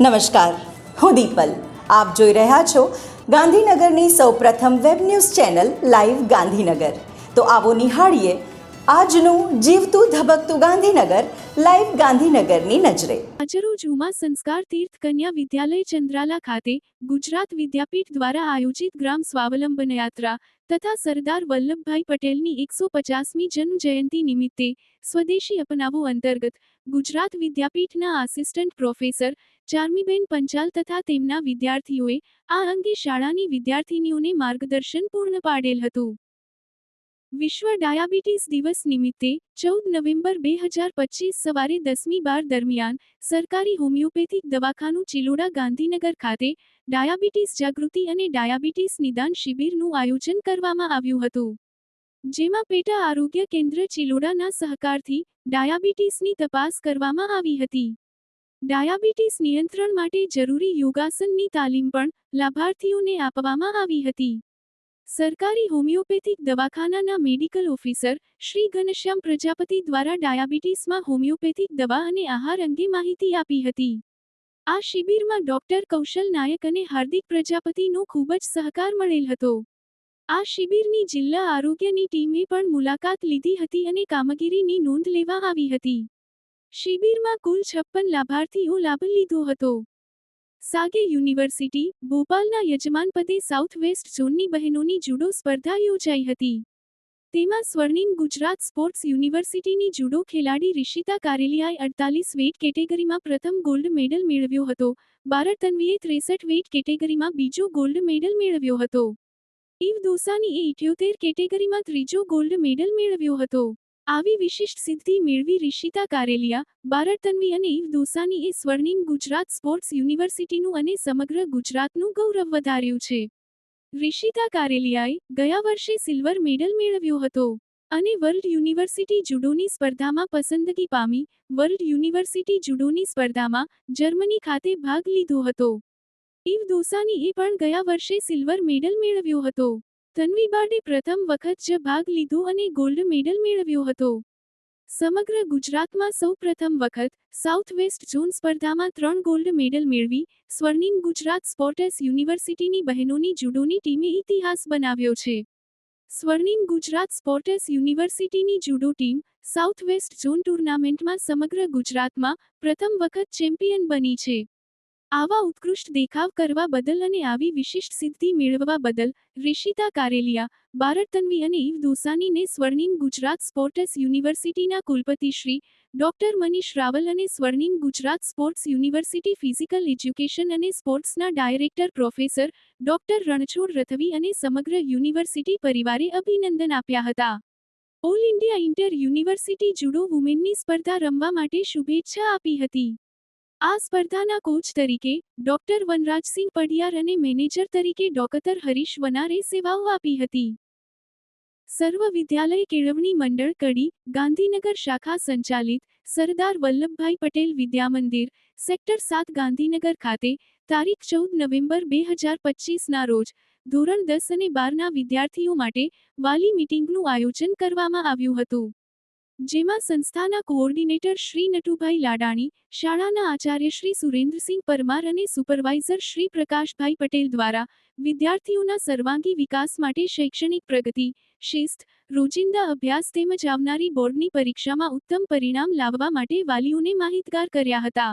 નમસ્કાર. હું દીપલ. આપ જોઈ રહ્યા છો ગાંધીનગરની સૌપ્રથમ web news channel live Gandhinagar. તો આવો નિહાળીએ આજનું જીવતું ધબકતું ગાંધીનગર, લાઈવ ગાંધીનગરની નજરે. આજરોજ ઉમા સંસ્કાર તીર્થ કન્યા વિદ્યાલય ચંદ્રાલા ખાતે ગુજરાત વિદ્યાપીઠ દ્વારા આયોજિત ગ્રામ સ્વાવલંબન યાત્રા તથા સરદાર વલ્લભભાઈ પટેલની એકસો પચાસમી જન્મ નિમિત્તે સ્વદેશી અપનાવો અંતર્ગત ગુજરાત વિદ્યાપીઠના આસિસ્ટન્ટ પ્રોફેસર ચાર્મીબેન પંચાલ તથા તેમના વિદ્યાર્થીઓએ આ અંગે શાળાની વિદ્યાર્થિનીઓને માર્ગદર્શન પૂર્ણ પાડેલ હતું. વિશ્વ ડાયાબિટીસ દિવસ નિમિત્તે ચૌદ નવેમ્બર બે હજાર પચીસ સવારે દસમી બાર દરમિયાન સરકારી હોમિયોપેથિક દવાખાનું ચિલોડા ગાંધીનગર ખાતે ડાયાબિટીસ જાગૃતિ અને ડાયાબિટીસ નિદાન શિબિરનું આયોજન કરવામાં આવ્યું હતું. જેમાં પેટા આરોગ્ય કેન્દ્ર ચિલોડાના સહકારથી ડાયાબિટીસની તપાસ કરવામાં આવી હતી. ડાયાબિટીસ નિયંત્રણ માટે જરૂરી યોગાસનની તાલીમ પણ લાભાર્થીઓને આપવામાં આવી હતી. સરકારી હોમિયોપેથિક દવાખાનાના મેડિકલ ઓફિસર શ્રી ઘનશ્યામ પ્રજાપતિ દ્વારા ડાયાબિટીસમાં હોમિયોપેથિક દવા અને આહાર અંગે માહિતી આપી હતી. આ શિબિરમાં ડોક્ટર કૌશલ નાયક અને હાર્દિક પ્રજાપતિનો ખૂબ જ સહકાર મળેલ હતો. આ શિબિરની જિલ્લા આરોગ્યની ટીમે પણ મુલાકાત લીધી હતી અને કામગીરીની નોંધ લેવા આવી હતી. શિબિરમાં કુલ છપ્પન લાભાર્થીઓ લાભ લીધો હતો. સાગે યુનિવર્સિટી, ભોપાલના યજમાનપદે સાઉથ વેસ્ટ ઝોનની બહેનોની જુડો સ્પર્ધા યોજાઈ હતી. તેમાં સ્વર્ણિમ ગુજરાત સ્પોર્ટ્સ યુનિવર્સિટીની જુડો ખેલાડી રિશિતા કારેલિયાએ અડતાલીસ વેઇટ કેટેગરીમાં પ્રથમ ગોલ્ડ મેડલ મેળવ્યો હતો. બારડ તન્વીએ ત્રેસઠ વેઇટ કેટેગરીમાં બીજો ગોલ્ડ મેડલ મેળવ્યો હતો. ઇવ દોસાનીએ ઇઠ્યોતેર કેટેગરીમાં ત્રીજો ગોલ્ડ મેડલ મેળવ્યો હતો. આવી વિશિષ્ટ સિદ્ધિ મેળવી રિશિતા કારેલિયા બારતન્વી અને ઇવ દોસાનીએ સ્વર્ણિમ ગુજરાત સ્પોર્ટ્સ યુનિવર્સિટીનું અને સમગ્ર ગુજરાતનું ગૌરવ વધાર્યું છે. રિશિતા કારેલિયાએ ગયા વર્ષે સિલ્વર મેડલ મેળવ્યો હતો અને વર્લ્ડ યુનિવર્સિટી જુડોની સ્પર્ધામાં પસંદગી પામી, વર્લ્ડ યુનિવર્સિટી જુડોની સ્પર્ધામાં જર્મની ખાતે ભાગ લીધો હતો. ઇવ દોસાનીએ પણ ગયા વર્ષે સિલ્વર મેડલ મેળવ્યો હતો. તન્વી બાર્ડે પ્રથમ વખત જ ભાગ લીધો અને ગોલ્ડ મેડલ મેળવ્યો હતો. સમગ્ર ગુજરાતમાં સૌ પ્રથમ વખત સાઉથ વેસ્ટ ઝોન સ્પર્ધામાં ત્રણ ગોલ્ડ મેડલ મેળવી સ્વર્ણિમ ગુજરાત સ્પોર્ટસ યુનિવર્સિટીની બહેનોની જુડોની ટીમે ઇતિહાસ બનાવ્યો છે. સ્વર્ણિમ ગુજરાત સ્પોર્ટસ યુનિવર્સિટીની judo team south west zone ટુર્નામેન્ટમાં સમગ્ર ગુજરાતમાં પ્રથમ વખત ચેમ્પિયન બની છે. આવા ઉત્કૃષ્ટ દેખાવ કરવા બદલ અને આવી વિશિષ્ટ સિદ્ધિ મેળવવા બદલ રિશિતા કારેલિયા બારડ તન્વી અને ઇવ દોસાનીને સ્વર્ણિમ ગુજરાત સ્પોર્ટ્સ યુનિવર્સિટીના કુલપતિ શ્રી, ડોક્ટર મનીષ રાવલ અને Swarnim Gujarat sports university physical education અને સ્પોર્ટ્સના director professor, doctor Ranchhod Rathvi અને સમગ્ર યુનિવર્સિટી પરિવારે અભિનંદન આપ્યા હતા. All India inter university judo વુમેનની સ્પર્ધા રમવા માટે શુભેચ્છા આપી હતી. આ સ્પર્ધાના કોચ તરીકે, ડોક્ટર વનરાજસિંહ પડિયાર અને મેનેજર તરીકે ડોકતર હરીશ વનારે સેવાઓ આપી હતી. સર્વ વિદ્યાલય કેળવણી મંડળ કડી, ગાંધીનગર શાખા સંચાલિત, સરદાર વલ્લભભાઈ પટેલ વિદ્યામંદિર, સેક્ટર સાત ગાંધીનગર ખાતે, તારીખ ચૌદ નવેમ્બર બે હજાર પચીસના રોજ, ધોરણ દસ અને બારના વિદ્યાર્થીઓ માટે વાલી મિટિંગનું આયોજન કરવામાં આવ્યું હતું. જેમાં સંસ્થાના કોઓર્ડિનેટર શ્રી નટુભાઈ લાડાણી, શાળાના આચાર્ય શ્રી સુરેન્દ્રસિંહ પરમાર અને સુપરવાઇઝર શ્રી પ્રકાશભાઈ પટેલ દ્વારા વિદ્યાર્થીઓના સર્વાંગી વિકાસ માટે શૈક્ષણિક પ્રગતિ, શિસ્ત, રોજિંદા અભ્યાસ તેમજ આવનારી બોર્ડની પરીક્ષામાં ઉત્તમ પરિણામ લાવવા માટે વાલીઓને માહિતગાર કર્યા હતા.